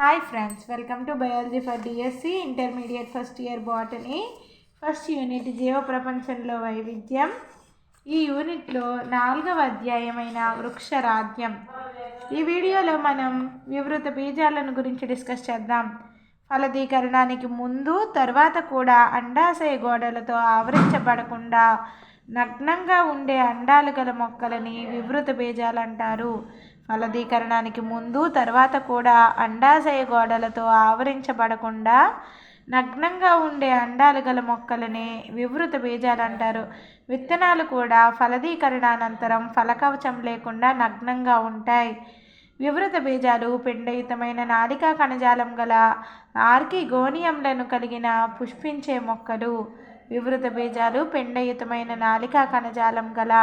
Hi friends welcome to biology for DSC intermediate first year botany first unit జీవ ప్రపంచంలో వైవిధ్యం. ఈ యూనిట్లో నాలుగవ అధ్యాయమైన వృక్షరాధ్యం ఈ వీడియోలో మనం వివృత బీజాలను గురించి డిస్కస్ చేద్దాం. ఫలదీకరణానికి ముందు తర్వాత కూడా అండాశయ గోడలతో ఆవరించబడకుండా నగ్నంగా ఉండే అండాలు గల మొక్కలని వివృత బీజాలు అంటారు. ఫలదీకరణానికి ముందు తర్వాత కూడా అండాశయ గోడలతో ఆవరించబడకుండా నగ్నంగా ఉండే అండాలు గల మొక్కలని వివృత బీజాలు అంటారు. విత్తనాలు కూడా ఫలదీకరణానంతరం ఫలకవచం లేకుండా నగ్నంగా ఉంటాయి. వివృత బీజాలు పిండయుతమైన నాలికా కణజాలం గల ఆర్కిగోనియంలను కలిగిన పుష్పించే మొక్కలు. వివృత బీజాలు పిండయుతమైన నాలికా కణజాలం గల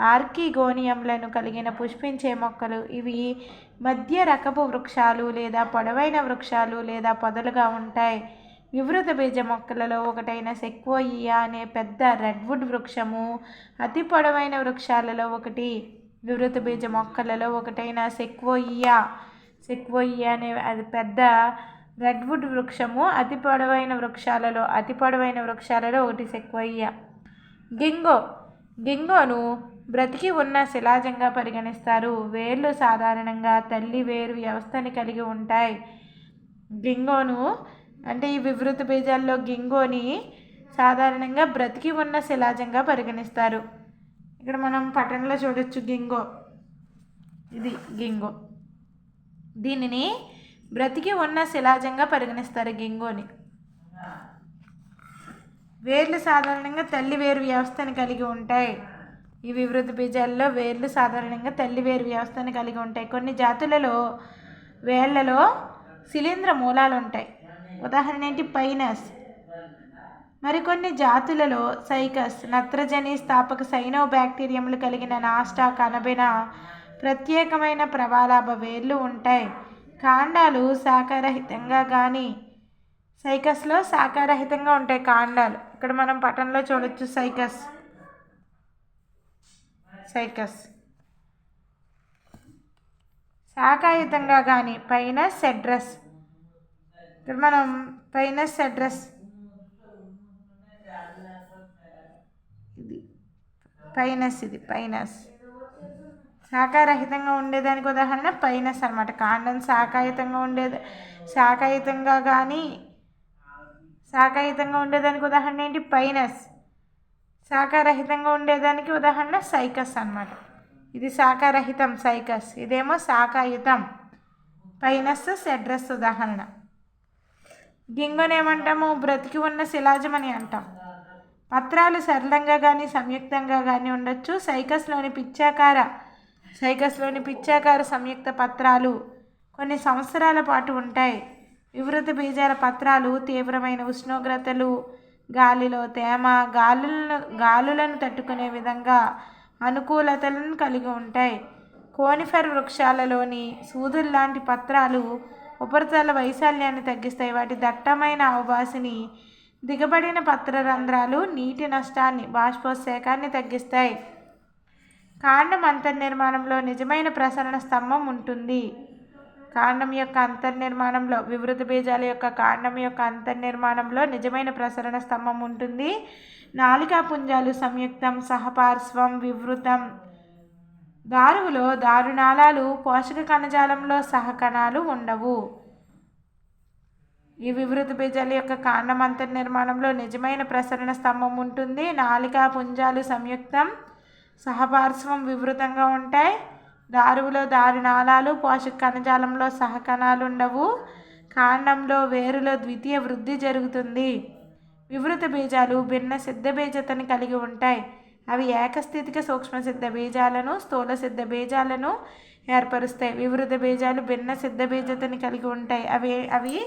ఆర్కిగోనియంలను కలిగిన పుష్పించే మొక్కలు. ఇవి మధ్య రకపు వృక్షాలు లేదా పొడవైన వృక్షాలు లేదా పొదలుగా ఉంటాయి. వివృత బీజ మొక్కలలో ఒకటైన సెక్వోయియా అనే పెద్ద రెడ్వుడ్ వృక్షము అతి పొడవైన వృక్షాలలో ఒకటి. వివృత బీజ మొక్కలలో ఒకటైన సెక్వోయియా. సెక్వోయియా అనే అది పెద్ద రెడ్వుడ్ వృక్షము అతి పొడవైన వృక్షాలలో అతి పొడవైన వృక్షాలలో ఒకటి సెక్వోయియా. గింగో గింగోను బ్రతికి ఉన్న శిలాజంగా పరిగణిస్తారు. వేర్లు సాధారణంగా తల్లి వేరు వ్యవస్థని కలిగి ఉంటాయి. గింగోను అంటే ఈ వివృత బీజాల్లో గింగోని సాధారణంగా బ్రతికి ఉన్న శిలాజంగా పరిగణిస్తారు. ఇక్కడ మనం పట్టణంలో చూడొచ్చు గింగో. ఇది గింగో. దీనిని బ్రతికి ఉన్న శిలాజంగా పరిగణిస్తారు గింగోని. వేర్లు సాధారణంగా తల్లి వేరు వ్యవస్థను కలిగి ఉంటాయి. ఈ వివృద్ధి బీజాల్లో వేర్లు సాధారణంగా తల్లి వేరు వ్యవస్థను కలిగి ఉంటాయి. కొన్ని జాతులలో వేళ్ళలో శిలీంద్ర మూలాలు ఉంటాయి. ఉదాహరణ ఏంటి? పైనస్. మరికొన్ని జాతులలో సైకస్ నత్రజని స్థాపక సైనో బ్యాక్టీరియంలు కలిగిన నాస్టా కనబిన ప్రత్యేకమైన ప్రవాలాభ వేర్లు ఉంటాయి. కాండాలు శాఖరహితంగా కానీ సైకస్లో శాఖారహితంగా ఉంటాయి కాండాలు. ఇక్కడ మనం పటంలో చూడొచ్చు సైకస్. సైకస్. శాఖాయుతంగా కానీ పైన సెడ్రస్. ఇక్కడ మనం పైన సెడ్రస్. ఇది. పైనస్ ఇది పైనస్. శాఖారహితంగా ఉండేదానికి ఉదాహరణ పైనస్ అనమాట కాండం శాఖాయుతంగా ఉండేది. శాఖాయుతంగా కానీ శాఖాయుతంగా ఉండేదానికి ఉదాహరణ ఏంటి? పైనస్. శాఖారహితంగా ఉండేదానికి ఉదాహరణ సైకస్ అనమాట ఇది శాఖారహితం సైకస్. ఇదేమో శాఖాయుతం. పైనస్ సెడ్రస్ ఉదాహరణ. గింగోని ఏమంటాము బ్రతికి ఉన్న శిలాజం అని అంటాం. పత్రాలు సరళంగా కానీ సంయుక్తంగా కానీ ఉండొచ్చు. సైకస్లోని పిచ్చాకార సైకస్లోని పిచ్చాకార సంయుక్త పత్రాలు కొన్ని సంవత్సరాల పాటు ఉంటాయి. వివృత బీజాల పత్రాలు తీవ్రమైన ఉష్ణోగ్రతలు గాలిలో తేమ గాలులను గాలులను తట్టుకునే విధంగా అనుకూలతలను కలిగి ఉంటాయి. కోనిఫర్ వృక్షాలలోని సూదుల్లాంటి పత్రాలు ఉపరితల వైశాల్యాన్ని తగ్గిస్తాయి. వాటి దట్టమైన అవభాసిని దిగబడిన పత్రరంధ్రాలు నీటి నష్టాన్ని బాష్పోత్సేకాన్ని తగ్గిస్తాయి. కాండం అంతర్నిర్మాణంలో నిజమైన ప్రసరణ స్తంభం ఉంటుంది. కాండం యొక్క అంతర్నిర్మాణంలో వివృత బీజాల యొక్క కాండం యొక్క అంతర్నిర్మాణంలో నిజమైన ప్రసరణ స్తంభం ఉంటుంది. నాలికా పుంజాలు సంయుక్తం సహపార్శ్వం వివృతం. దారువులో దారునాళాలు పోషక కణజాలంలో సహకణాలు ఉండవు. ఈ వివృత బీజాల యొక్క కాండం అంతర్నిర్మాణంలో నిజమైన ప్రసరణ స్తంభం ఉంటుంది. నాలికా పుంజాలు సంయుక్తం సహపార్శ్వం వివృతంగా ఉంటాయి. దారువులో దారునాళాలు పోషక కణజాలంలో సహకణాలు ఉండవు కాండంలో వేరులో ద్వితీయ వృద్ధి జరుగుతుంది. వివృత బీజాలు భిన్న సిద్ధ బీజతని కలిగి ఉంటాయి. అవి ఏకస్థితిక సూక్ష్మ సిద్ధ బీజాలను స్థూల సిద్ధ బీజాలను ఏర్పరుస్తాయి. వివృత బీజాలు భిన్న సిద్ధ బీజతని కలిగి ఉంటాయి. అవి అవి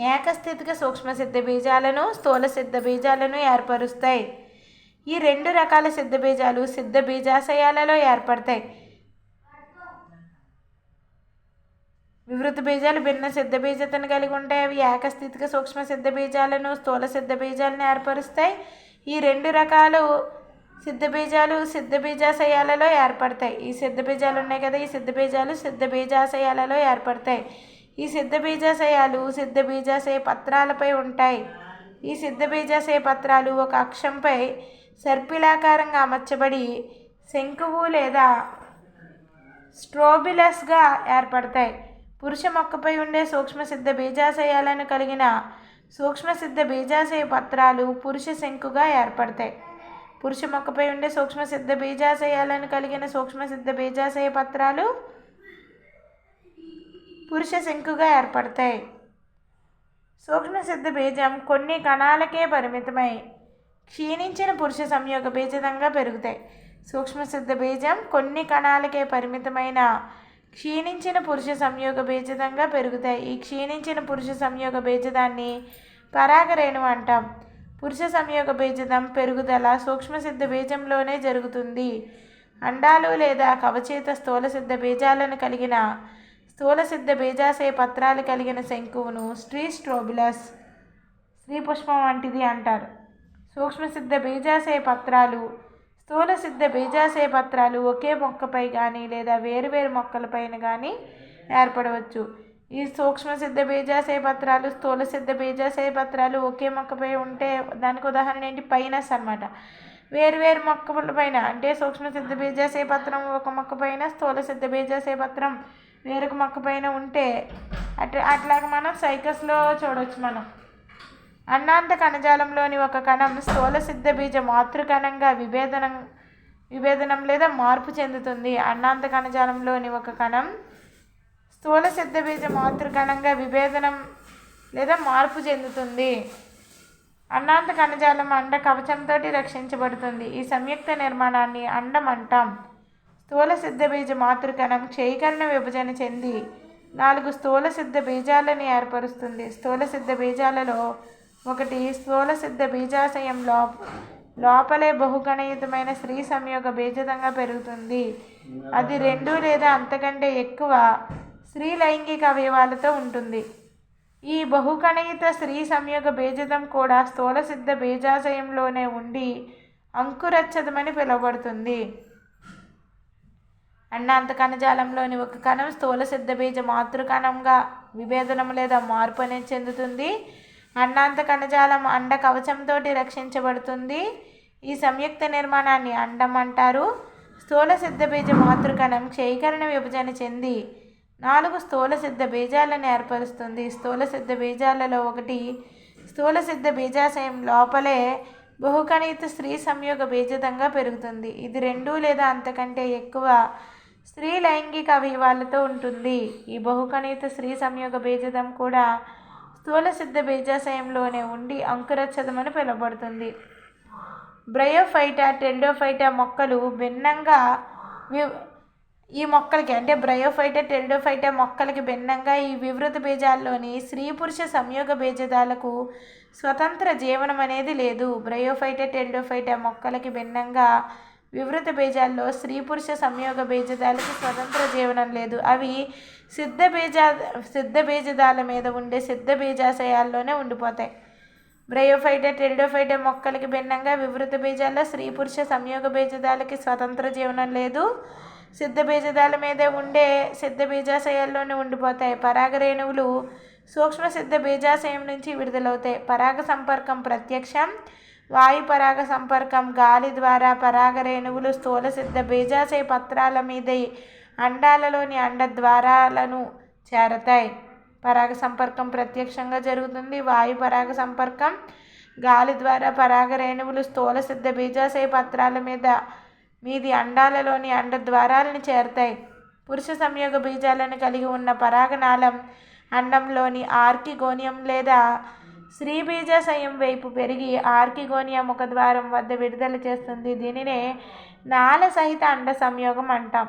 ఏకస్థితిక సూక్ష్మ సిద్ధ బీజాలను స్థూల సిద్ధ బీజాలను ఏర్పరుస్తాయి. ఈ రెండు రకాల సిద్ధ బీజాలు సిద్ధ బీజాశయాలలో ఏర్పడతాయి. వివృత బీజాలు భిన్న సిద్ధ బీజతను కలిగి ఉంటాయి. అవి ఏకస్థితిక సూక్ష్మ సిద్ధ బీజాలను స్థూల సిద్ధ బీజాలను ఏర్పరుస్తాయి. ఈ రెండు రకాలు సిద్ధబీజాలు సిద్ధబీజాశయాలలో ఏర్పడతాయి. ఈ సిద్ధబీజాలు ఉన్నాయి కదా ఈ సిద్ధబీజాలు సిద్ధబీజాశయాలలో ఏర్పడతాయి. ఈ సిద్ధ బీజాశయాలు సిద్ధ బీజాశయ పత్రాలపై ఉంటాయి. ఈ సిద్ధ బీజాశయ పత్రాలు ఒక అక్షంపై సర్పిలాకారంగా అమర్చబడి శంకువు లేదా స్ట్రోబిలస్గా ఏర్పడతాయి. పురుష మొక్కపై ఉండే సూక్ష్మసిద్ధ బీజాశయాలను కలిగిన సూక్ష్మసిద్ధ బీజాశయ పత్రాలు పురుష శంకుగా ఏర్పడతాయి. పురుష మొక్కపై ఉండే సూక్ష్మసిద్ధ బీజాశయాలను కలిగిన సూక్ష్మసిద్ధ బీజాశయ పత్రాలు పురుష శంకుగా ఏర్పడతాయి. సూక్ష్మసిద్ధ బీజం కొన్ని కణాలకే పరిమితమై క్షీణించిన పురుష సంయోగ బీజదంగా పెరుగుతాయి. సూక్ష్మశుద్ధ బీజం కొన్ని కణాలకే పరిమితమైన క్షీణించిన పురుష సంయోగ బీజదంగా పెరుగుతాయి. ఈ క్షీణించిన పురుష సంయోగ బీజదాన్ని పరాగరేణు అంటాం. పురుష సంయోగ బీజదం పెరుగుదల సూక్ష్మసిద్ధ బీజంలోనే జరుగుతుంది. అండాలు లేదా కవచేత స్థూల సిద్ధ బీజాలను కలిగిన స్థూల సిద్ధ బీజాశయ పత్రాలు కలిగిన శంకువును స్ట్రీ స్ట్రోబిలస్ స్త్రీ పుష్పం వంటిది అంటారు. సూక్ష్మసిద్ధ బీజాశయ పత్రాలు స్థూల సిద్ధ బీజాశయ పత్రాలు ఒకే మొక్కపై కానీ లేదా వేరువేరు మొక్కలపైన కానీ ఏర్పడవచ్చు. ఈ సూక్ష్మసిద్ధ బీజాశయ పత్రాలు స్థూల సిద్ధ బీజాశయ పత్రాలు ఒకే మొక్కపై ఉంటే దానికి ఉదాహరణ ఏంటి? పైనస్ అనమాట వేరువేరు మొక్కల పైన అంటే సూక్ష్మసిద్ధ బీజాశయ పత్రం ఒక మొక్క పైన స్థూల సిద్ధ బీజాశయ పత్రం వేరొక మొక్క పైన ఉంటే అట్లా అట్లాగ మనం సైకస్లో చూడవచ్చు మనం. అన్నాంత కణజాలంలోని ఒక కణం స్థూల సిద్ధ బీజ మాతృకణంగా విభేదనం విభేదనం లేదా మార్పు చెందుతుంది. అన్నాంత కణజాలంలోని ఒక కణం స్థూల సిద్ధ బీజ మాతృకణంగా విభేదనం లేదా మార్పు చెందుతుంది. అన్నాంత కణజాలం అండ కవచంతో రక్షించబడుతుంది. ఈ సంయుక్త నిర్మాణాన్ని అండం అంటాం. స్థూల సిద్ధ బీజ మాతృకణం క్షయీకరణ విభజన చెంది నాలుగు స్థూల సిద్ధ బీజాలను ఏర్పరుస్తుంది. స్థూల సిద్ధ బీజాలలో ఒకటి స్థూల సిద్ధ బీజాశయం లో లోపలే బహుగణయుతమైన స్త్రీ సంయోగ బీజదంగా పెరుగుతుంది. అది రెండు లేదా అంతకంటే ఎక్కువ స్త్రీ లైంగిక అవయవాలతో ఉంటుంది. ఈ బహుకణయిత స్త్రీ సంయోగ బీజదం కూడా స్థూల సిద్ధ బీజాశయంలోనే ఉండి అంకురచ్చదమని పిలువబడుతుంది. అన్నాంత కణజాలంలోని ఒక కణం స్థూల సిద్ధ బీజ మాతృకణంగా విభేదనం లేదా మార్పు అనేది చెందుతుంది. అన్నాంత కణజాలం అండ కవచంతో రక్షించబడుతుంది. ఈ సంయుక్త నిర్మాణాన్ని అండం అంటారు. స్థూల సిద్ధ బీజ మాతృకణం క్షయీకరణ విభజన చెంది నాలుగు స్థూల సిద్ధ బీజాలను ఏర్పరుస్తుంది. స్థూల సిద్ధ బీజాలలో ఒకటి స్థూల సిద్ధ బీజాశయం లోపలే బహుకణిత స్త్రీ సంయోగ బీజదంగా పెరుగుతుంది. ఇది రెండు లేదా అంతకంటే ఎక్కువ స్త్రీ లైంగిక అవయవాలతో ఉంటుంది. ఈ బహుకణిత స్త్రీ సంయోగ బీజదం కూడా స్థూల సిద్ధ బీజాశయంలోనే ఉండి అంకురచ్చదమని పిలువబడుతుంది. బ్రయోఫైటా టెల్డోఫైటా మొక్కలు భిన్నంగా వి ఈ మొక్కలకి అంటే బ్రయోఫైటా టెల్డోఫైటా మొక్కలకి భిన్నంగా ఈ వివృత బీజాల్లోని స్త్రీ పురుష సంయోగ బీజదాలకు స్వతంత్ర జీవనం అనేది లేదు బ్రయోఫైటా టెల్డోఫైటా మొక్కలకి భిన్నంగా వివృత బీజాల్లో స్త్రీ పురుష సంయోగ బీజదాలకు స్వతంత్ర జీవనం లేదు. అవి సిద్ధ బీజా సిద్ధ బీజదాల మీద ఉండే సిద్ధ బీజాశయాల్లోనే ఉండిపోతాయి. బ్రయోఫైటా టెల్డోఫైటా మొక్కలకి భిన్నంగా వివృత బీజాల్లో స్త్రీ పురుష సంయోగ బీజదాలకి స్వతంత్ర జీవనం లేదు. సిద్ధ బీజదాల మీదే ఉండే సిద్ధ బీజాశయాల్లోనే ఉండిపోతాయి. పరాగరేణువులు సూక్ష్మ సిద్ధ బీజాశయం నుంచి విడుదలవుతాయి. పరాగ సంపర్కం ప్రత్యక్షం. వాయు పరాగ సంపర్కం గాలి ద్వారా పరాగరేణువులు స్థూల సిద్ధ బీజాశయ పత్రాల మీద అండాలలోని అండ ద్వారాలను చేరతాయి. పరాగ సంపర్కం ప్రత్యక్షంగా జరుగుతుంది. వాయు పరాగ సంపర్కం గాలి ద్వారా పరాగరేణువులు స్థూల సిద్ధ బీజాశయ పత్రాల మీద మీది అండాలలోని అండ ద్వారాలను చేరతాయి. పురుష సంయోగ బీజాలను కలిగి ఉన్న పరాగనాళం అండంలోని ఆర్కిగోనియం లేదా స్త్రీ బీజాశయం వైపు పెరిగి ఆర్కిగోనియా ముఖద్వారం వద్ద విడుదల చేస్తుంది. దీనినే నాల సహిత అండ సంయోగం అంటాం.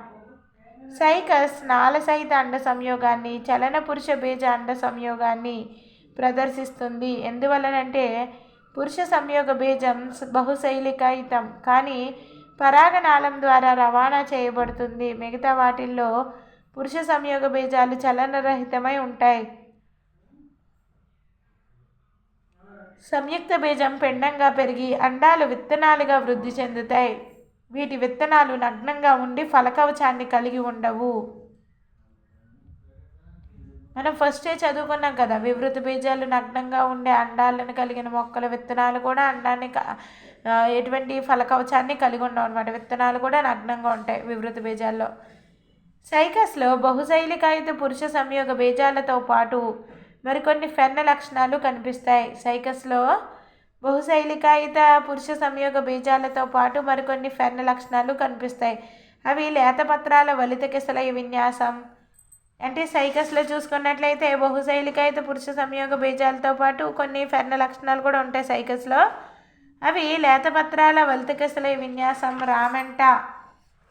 సైకస్ నాల సహిత అండ సంయోగాన్ని చలన పురుష బీజ అండ సంయోగాన్ని ప్రదర్శిస్తుంది. ఎందువలనంటే పురుష సంయోగ బీజం బహుశైలికాయుతం. కానీ పరాగనాళం ద్వారా రవాణా చేయబడుతుంది. మిగతా వాటిల్లో పురుష సంయోగ బీజాలు చలనరహితమై ఉంటాయి. సంయుక్త బీజం పిండంగా పెరిగి అండాలు విత్తనాలుగా వృద్ధి చెందుతాయి. వీటి విత్తనాలు నగ్నంగా ఉండి ఫలకవచాన్ని కలిగి ఉండవు. మనం ఫస్టే చదువుకున్నాం కదా వివృత బీజాలు నగ్నంగా ఉండే అండాలను కలిగిన మొక్కల విత్తనాలు కూడా అండాన్ని క- ఎటువంటి ఫలకవచాన్ని కలిగి ఉండవు అనమాట విత్తనాలు కూడా నగ్నంగా ఉంటాయి వివృత బీజాల్లో. సైకస్లో బహుశైలికాయుత పురుష సంయోగ బీజాలతో పాటు మరికొన్ని ఫెన్న లక్షణాలు కనిపిస్తాయి. సైకస్లో బహుశైలికాయుత పురుష సంయోగ బీజాలతో పాటు మరికొన్ని ఫెన్న లక్షణాలు కనిపిస్తాయి. అవి లేతపత్రాల వలిత కిసలయ విన్యాసం. అంటే సైకస్లో చూసుకున్నట్లయితే బహుశైలికాయుత పురుష సంయోగ బీజాలతో పాటు కొన్ని ఫెర్న లక్షణాలు కూడా ఉంటాయి సైకస్లో. అవి లేతపత్రాల వలితకిసలయ విన్యాసం రామెంట.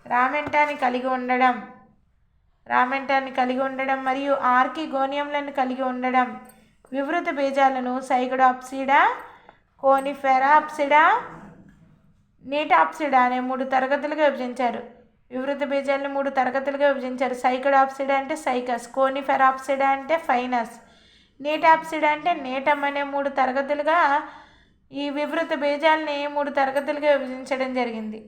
రామెంటాని కలిగి ఉండడం. రామెంటాన్ని కలిగి ఉండడం మరియు ఆర్కి గోనియంలను కలిగి ఉండడం. వివృత బీజాలను సైగడాప్సిడా కోనిఫెరాప్సిడా నీటాప్సిడా అనే మూడు తరగతులుగా విభజించారు. వివృత బీజాలను మూడు తరగతులుగా విభజించారు. సైకడాప్సిడా అంటే సైకస్ కోనిఫెరాప్సిడా అంటే ఫైనస్ నీటాప్సిడా అంటే నీటం అనే మూడు తరగతులుగా ఈ వివృత బీజాలని మూడు తరగతులుగా విభజించడం జరిగింది.